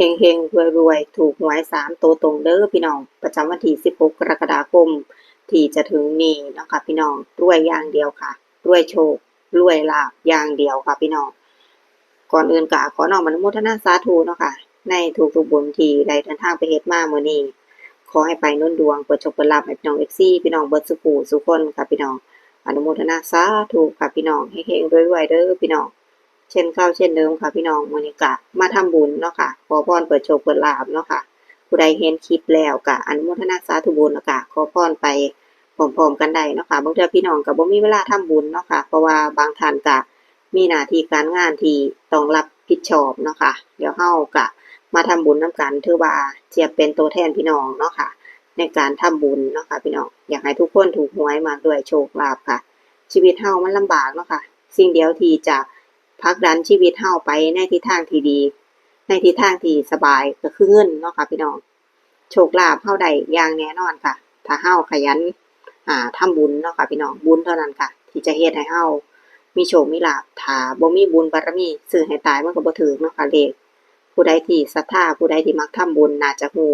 เฮงเฮงรวยรวยถูกหวยสามตัวตรงเด้อพี่น้อง ประจำวันที่ 16 กรกฎาคม ที่จะถึงนี้นะคะพี่น้องรวยอย่างเดียวค่ะ รวยโชค รวยลาบอย่างเดียวค่ะพี่น้อง ก่อนอื่นกะขอน้อมอนุโมทนาสาธุเนาะค่ะ ในถูกทุกบุญที่ได้เดินทางไปเฮ็ดมามื้อนี้ ขอให้ไปนุ่นดวงเปิดโชคเปิดลาภให้พี่น้อง FC พี่น้องเบิดสุขูสุขคนค่ะพี่น้อง อนุโมทนาสาธุค่ะพี่น้องเฮงๆรวยๆเด้อพี่น้อง เช่นเข้าเช่นเดิมค่ะพี่น้องมือนี้กะมาทำบุญเนาะค่ะขอพรเปิดโชคเปิดลาภเนาะค่ะ ผู้ใดเห็นคลิปแล้วกะอันุโมทนาสาธุบุญแล้วกะขอพรไปพร้อมๆกันได้เนาะค่ะบางเทื่อพี่น้องก็บ่มีเวลาทำบุญเนาะค่ะ เพราะว่าบางท่านกะมีหน้าที่การงานที่ต้องรับผิดชอบเนาะค่ะ เดี๋ยวเฮากะมาทำบุญนํกันถือว่าจะเป็นตัวแทนพี่น้องเนาะค่ะ ในการทำบุญเนาะค่ะพี่น้องอยากให้ทุกคนถูกหวยมาด้วยโชคลาภค่ะ ชีวิตเฮามันลำบากเนาะค่ะ สิ่งเดียวที่จะ ผลักดันชีวิตเฮาไปในทิศทางที่ดี ในทิศทางที่สบายก็คือเงินเนาะค่ะพี่น้อง โชคลาภเฮาได้อย่างแน่นอนค่ะ ถ้าเฮาขยันอ่าทำบุญเนาะค่ะพี่น้องบุญเท่านั้นค่ะ ที่จะเฮ็ดให้เฮามีโชคมีลาภถ้าบ่มีบุญบารมีซื้อให้ตายมันก็บ่ถึกเนาะค่ะเลขผู้ใดที่ศรัทธาผู้ใดที่มักทำบุญน่าจะฮู้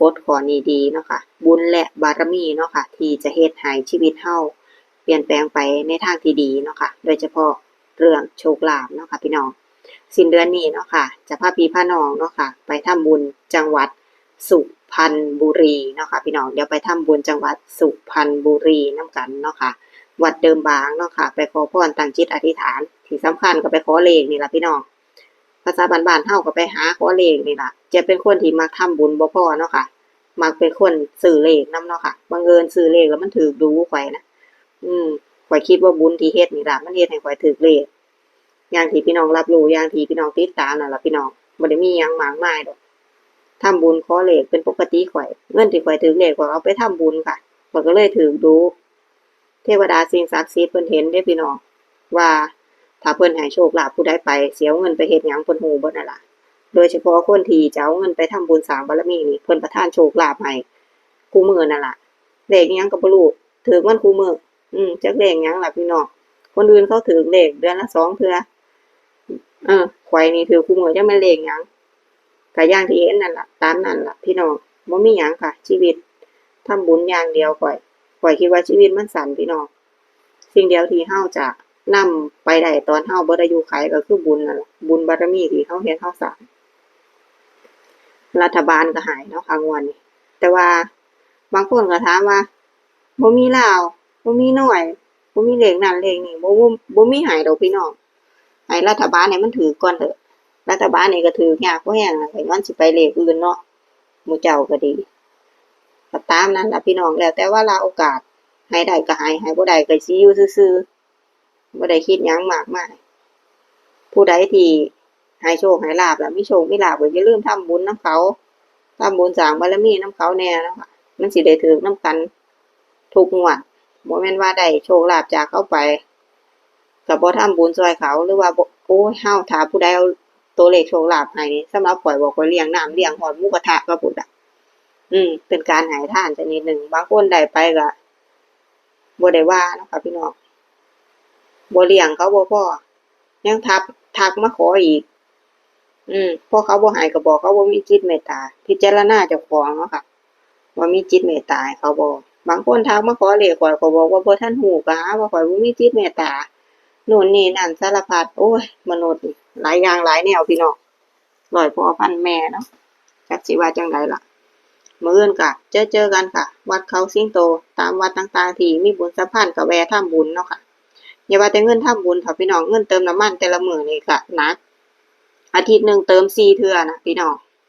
กฎข้อนี้ดีเนาะค่ะ บุญและบารมีเนาะค่ะ ที่จะเฮ็ดให้ชีวิตเฮาเปลี่ยนแปลงไปในทางที่ดีเนาะค่ะ โดยเฉพาะ เรื่องโชคลาภเนาะค่ะพี่น้องสิ้นเดือนนี้เนาะค่ะจะพาพี่พาน้องเนาะค่ะไปทำบุญจังหวัดสุพรรณบุรีเนาะค่ะพี่น้องเดี๋ยวไปทำบุญจังหวัดสุพรรณบุรีน้ำกันเนาะค่ะวัดเดิมบางเนาะค่ะไปขอพรตั้งจิตอธิษฐานที่สำคัญก็ไปขอเลขนี่แหละพี่น้องภาษาบ้านๆเฮาก็ไปหาขอเลขนี่แหละจะเป็นคนที่มักทำบุญบ่พอเนาะค่ะมักเป็นคนซื้อเลขนํเนาะค่ะบังเอิญซื้อเลขแล้วมันถูกดูข่อยนะอืม ข่อยคิดว่าบุญที่เฮ็ดนี่ล่ะมันเฮ็ดให้ข่อยถูกเลขอย่างที่พี่น้องรับรู้อย่างที่พี่น้องติดตามนั่นล่ะพี่น้องบ่ได้มีหยังมากมายดอกทำบุญขอเลขเป็นปกติข่อย เงินที่ข่อยถูกเลขข่อยเอาไปทำบุญค่ะข่อยก็เลยถูกดู เทวดาสิ่งศักดิ์สิทธิ์เพิ่นเห็นเด้พี่น้องว่าถ้าเพิ่นให้โชคลาภผู้ใดไปเสียเงินไปเฮ็ดหยังเพิ่นฮู้บิดนั่นล่ะ โดยเฉพาะคนที่จะเอาเงินไปทำบุญสร้างบารมีนี่เพิ่นประทานโชคลาภให้คู่มือนั่นล่ะเลขอิหยังก็บ่รู้ถูกมันคู่มือ อืมจักเลขยังหล่ะพี่น้องคนอื่นเขาถือเลขเดือนละสองเทื่อเออข่อยนี่ถือคู่มือจักแม่เลขยังก็อย่างที่เห็นนั่นล่ะ ตามนั่นล่ะ พี่น้องบ่มีหยังค่ะ ชีวิตทำบุญอย่างเดียวข่อยข่อยคิดว่าชีวิตมันสั้นพี่น้องสิ่งเดียวที่เฮาจะนำไปได้ตอนเฮาบ่ได้อยู่ไขก็คือบุญนั่นละบุญบารมีที่เฮาเฮ็ดเฮาสร้างรัฐบาลก็ให้เนาะค่ะงวดนี้แต่ว่าบางคนก็ถามว่าบ่มีลาว บ่มีน้อยบ่มีเลขนั้นเลขนี้บ่บ่บ่มีให้ดอกพี่น้องให้รัฐบาลเนี่ยมันถือก่อนเถอะ รัฐบาลนี่ก็ถือยากบ่แฮงน่ะให้มันสิไปเลขอื่นเนาะหมู่เจ้าก็ดีก็ตามนั้นล่ะพี่น้องแล้วแต่ว่าลาโอกาสให้ได้ก็ให้ให้บ่ได้ก็สิอยู่ซื่อๆบ่ได้คิดหยังมากมายผู้ใดที่ให้โชคให้ลาภแล้วมีโชคมีลาภก็อย่าลืมทำบุญนำเขาทำบุญสร้างบารมีนำเขาแน่นะค่ะมันสิได้ถูกนำกันทุกงวด บ่แม่นว่าได้โชคลาภจากเขาไปก็บ่ทำบุญช่วยเขาหรือว่าโอ้ยเฮาถ้าผู้ใดเอาตัวเลขโชคลาภให้นี่สำหรับข่อยบ่ข่อยเลี้ยงน้ำเลี้ยงฮอดมูกระทะก็พุ่นน่ะอืม เป็นการให้ทานชนิดหนึ่งบางคนได้ไปก็บ่ได้ว่านะคะพี่น้องบ่เลี้ยงเขาบ่พ่อยังทักทักมาขออีก อืมพ่อเขาบ่ให้ก็บอกเขาบ่มีจิตเมตตา พิจารณาเจ้าของเนาะค่ะว่ามีจิตเมตตาเขาบ่ บางคนทักมาขอเลขข่อยก็บอกว่าบ่ทันฮู้ก็หาว่าข่อยบ่มีจิตเมตตาโน่นนี่นั่นสารพัดโอ้ย มนุษย์หลายอย่างหลายแนวพี่น้องร้อยพอพันแม่เนาะจักสิว่าจังไดล่ะมื้ออื่นก็เจอเจอกันค่ะ วัดเขาสิงโต ตามวัดต่างๆที่มีบุญสะพานก็แวะทำบุญเนาะค่ะอย่าว่าแต่เงินทำบุญเถอะพี่น้องเงินเติมน้ำมันแต่ละมือนี่ก็หนักอาทิตย์หนึ่งเติม4เทื่อนะพี่น้อง